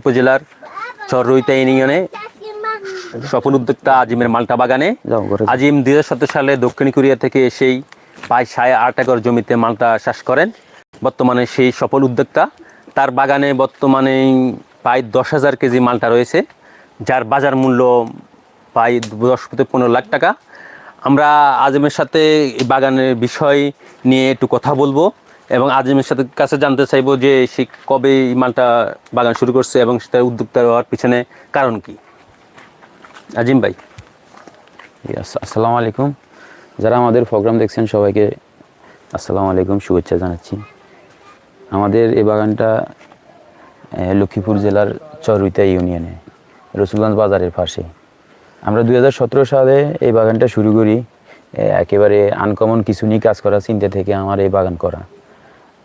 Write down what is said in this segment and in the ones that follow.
উপজেলার চর চররইতা ইউনিয়নে সফল উদ্যোক্তা আজিমের মালটা বাগানে। আজিম দুই হাজার সতেরো সালে দক্ষিণ কোরিয়া থেকে এসেই প্রায় সাড়ে আট একর জমিতে মালটা চাষ করেন। বর্তমানে সেই সফল উদ্যোক্তা। তার বাগানে বর্তমানে প্রায় দশ হাজার কেজি মালটা রয়েছে যার বাজার মূল্য প্রায় দশ থেকে পনেরো লাখ টাকা। আমরা আজিমের সাথে এই বাগানের বিষয় নিয়ে একটু কথা বলব। এবং আজিমের সাথে কাছে জানতে চাইব যে সে কবে এই মালটা বাগান শুরু করছে এবং সেটা উদ্যোক্তা হওয়ার পিছনে কারণ কি? আজিম ভাই। আসসালামু আলাইকুম। যারা আমাদের প্রোগ্রাম দেখছেন, সবাইকে আসসালামু আলাইকুম, শুভেচ্ছা জানাচ্ছি। আমাদের এই বাগানটা লক্ষ্মীপুর জেলার চরুইতা ইউনিয়নে, রসুলগঞ্জ বাজারের পাশে। আমরা দু হাজার সতেরো সালে এই বাগানটা শুরু করি। একেবারে আনকমন কিছু নিয়ে কাজ করা, চিন্তা থেকে আমার এই বাগান করা।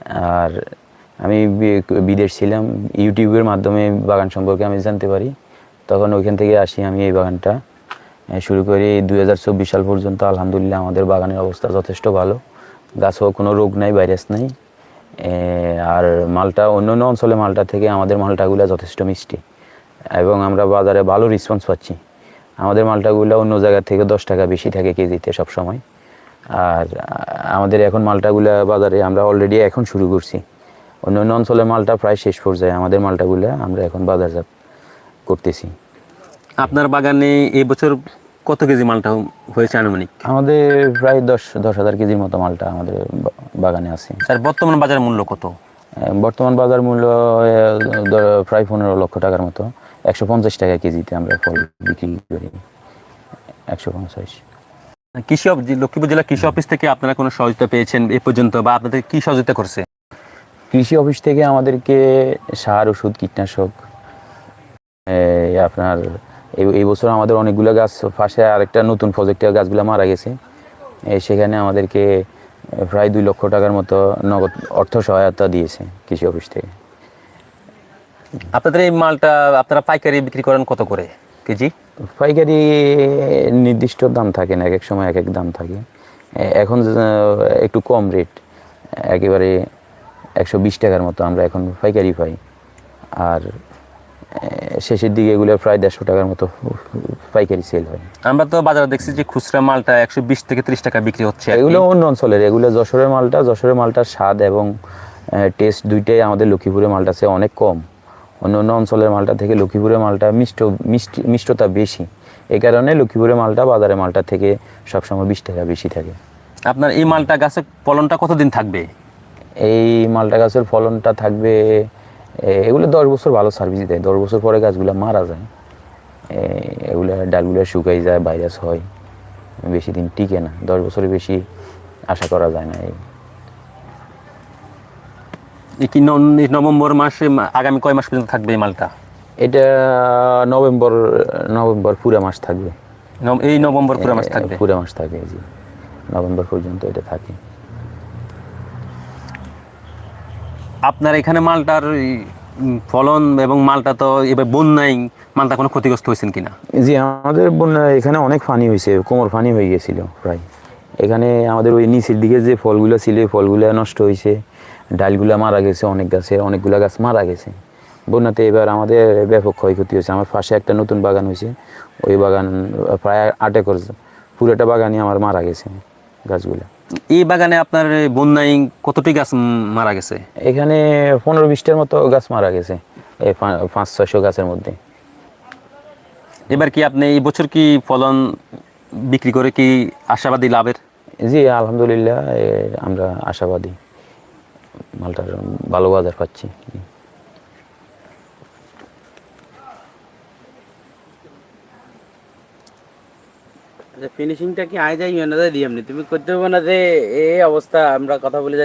আর আমি বিদেশ ছিলাম, ইউটিউবের মাধ্যমে বাগান সম্পর্কে আমি জানতে পারি। তখন ওইখান থেকে আসি আমি এই বাগানটা। শুরু করি দু হাজার চব্বিশ সাল পর্যন্ত, আলহামদুলিল্লাহ আমাদের বাগানের অবস্থা যথেষ্ট ভালো। গাছও কোনো রোগ নাই, ভাইরাস নাই। আর মালটা অন্য অন্য অঞ্চলে মালটা থেকে আমাদের মালটাগুলো যথেষ্ট মিষ্টি। এবং আমরা বাজারে ভালো রেসপন্স পাচ্ছি। আমাদের মালটাগুলো অন্য জায়গা থেকে দশ টাকা বেশি থাকে কেজিতে সব সময় আর আমাদের এখন মালটাগুলা বাজারে আমরা অলরেডি এখন শুরু করছি। অন্য অন্য অঞ্চলের মালটা প্রায় শেষ পর্যায়ে আমাদের মালটাগুলো আমরা এখন বাজারজাত করতেছি। আপনার বাগানে এই বছর কত কেজি মালটা হয়েছে আনুমানিক? আমাদের প্রায় দশ দশ হাজার কেজির মতো মালটা আমাদের বাগানে আছে। স্যার বর্তমান বাজার মূল্য কত? বর্তমান বাজার মূল্য প্রায় পনেরো লক্ষ টাকার মতো। একশো পঞ্চাশ টাকা কেজিতে আমরা ফল বিক্রি করি। একশো পঞ্চাশ। কৃষি লক্ষ্মীপুর জেলা কৃষি অফিস থেকে আপনারা কোনো সহযোগিতা পেয়েছেন এ পর্যন্ত বা আপনাদের কি সহযোগিতা করছে? কৃষি অফিস থেকে আমাদেরকে সার ওষুধ কীটনাশক আপনার এই বছর আমাদের অনেকগুলো গাছ পাশে আরেকটা নতুন প্রজেক্টের গাছগুলো মারা গেছে। সেখানে আমাদেরকে প্রায় দুই লক্ষ টাকার মতো নগদ অর্থ সহায়তা দিয়েছে কৃষি অফিস থেকে। আপনাদের এই মালটা আপনারা পাইকারি বিক্রি করেন কত করে? কেজি? পাইকারি নির্দিষ্ট দাম থাকে না এক এক সময় এক এক দাম থাকে। এখন একটু কম রেট একেবারে একশো বিশ টাকার মতো আমরা এখন পাইকারি পাই। আর শেষের দিকে এগুলো প্রায় দেড়শো টাকার মতো পাইকারি সেল হয়। আমরা তো বাজারে দেখছি যে খুচরা মালটা একশো বিশ থেকে ত্রিশ টাকা বিক্রি হচ্ছে এগুলো অন্য অঞ্চলের এগুলো যশোরের মালটা যশোরের মালটার স্বাদ এবং টেস্ট দুইটাই আমাদের লক্ষ্মীপুরের মালটা চেয়ে অনেক কম। অন্য অন্য অঞ্চলের মালটা থেকে লক্ষ্মীপুরের মালটা মিষ্ট মিষ্টি মিষ্টতা বেশি। এই কারণে লক্ষ্মীপুরের মালটা বাজারের মালটা থেকে সবসময় বিশ টাকা বেশি থাকে। আপনার এই মালটা গাছের ফলনটা কতদিন থাকবে? এই মালটা গাছের ফলনটা থাকবে এগুলো দশ বছর ভালো সার্ভিস দেয়। দশ বছর পরে গাছগুলো মারা যায়। এগুলো ডালগুলো শুকাই যায় ভাইরাস হয়। বেশি দিন টিকে না। দশ বছরের বেশি আশা করা যায় না এই। কি নভেম্বর মাসে আগামী কয় মাস পর্যন্ত থাকবে এই মালটা? এটা নভেম্বর নভেম্বর পুরা মাস থাকবে। এই নভেম্বর পুরো মাস থাকবে? পুরা মাস থাকে জি। নভেম্বর পর্যন্ত এটা থাকে। আপনার এখানে মালটার ফলন এবং মালটা তো এবার বন্যায় মালটা কোনো ক্ষতিগ্রস্ত হয়েছেন কিনা? জি আমাদের বন্যা এখানে অনেক পানি হয়েছে কোমর পানি হয়ে গেছিল প্রায়। এখানে আমাদের ওই নিচের দিকে যে ফলগুলো ছিল ফলগুলো নষ্ট হয়েছে। ডালগুলো মারা গেছে অনেক গাছে অনেকগুলো গাছ মারা গেছে। বন্যাতে এবার আমাদের ব্যাপক ক্ষয়ক্ষতি হয়েছে। আমার পাশে একটা নতুন বাগান হয়েছে। ওই বাগান প্রায় আট একর পুরোটা বাগানই আমার মারা গেছে গাছগুলো। এই বাগানে আপনার বন্যায় কতটি গাছ মারা গেছে? এখানে পনেরো বিশটার মতো গাছ মারা গেছে এই পাঁচ ছয়শো গাছের মধ্যে। এবার কি আপনি এই বছর কি ফলন বিক্রি করে কি আশাবাদী লাভের? জি আলহামদুলিল্লাহ আমরা আশাবাদী। মালটার ভালো বাজার পাচ্ছি ফিনিশিংটা কি আয় যাই না দিই এমনি তুমি করতে পারব না যে, এই অবস্থা, আমরা কথা বলে